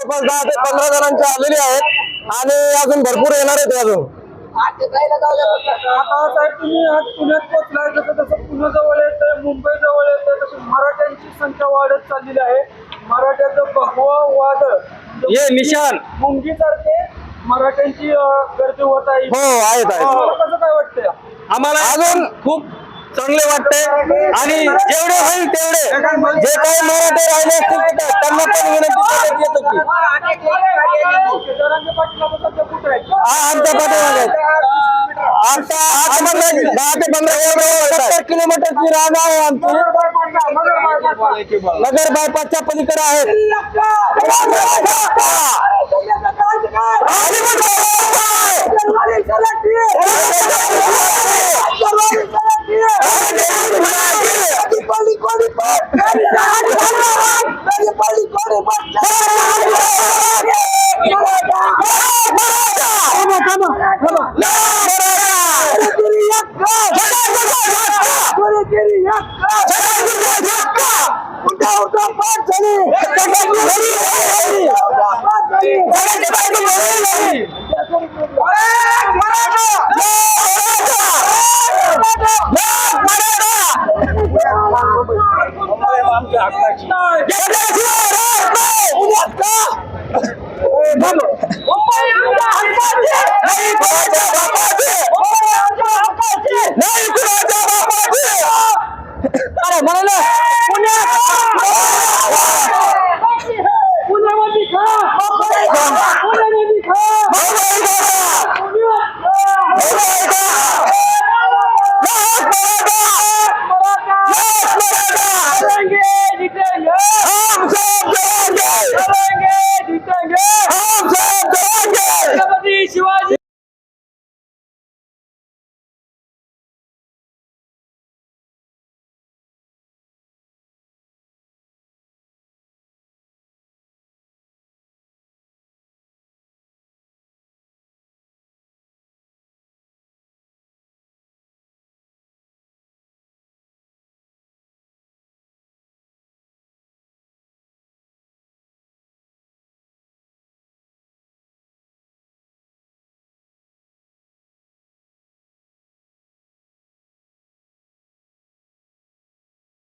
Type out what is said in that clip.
जवळपास दहा ते पंधरा जणांचे आलेले आहेत आणि अजून भरपूर येणार आहेत अजून. आता साहेब तुम्ही आज पुण्यात पोहोचलाय जसं जसं पुणे जवळ येतंय मुंबई जवळ तसं मराठ्यांची संख्या वाढत चाललेली आहे. मराठ्याचं भगवा वादळ ये निशान. मुंगी सारखे मराठ्यांची गर्दी होत आहे. हो आहेत आहेत. तुम्हाला कसं काय वाटतंय? आम्हाला अजून खूप चांगले वाटते आणि जेवढे होईल तेवढे. जे काही मराठी राहिले असतील त्यांना पण विनंती येतं आहेत हा आमच्या पाठीमागे. आहेत. आता दहा ते पंधरा सत्तर किलोमीटरची रांग आहे आमची. नगर बायपासच्या पलीकडे Hey! आहे अरे म्हणाले पुण्यामध्ये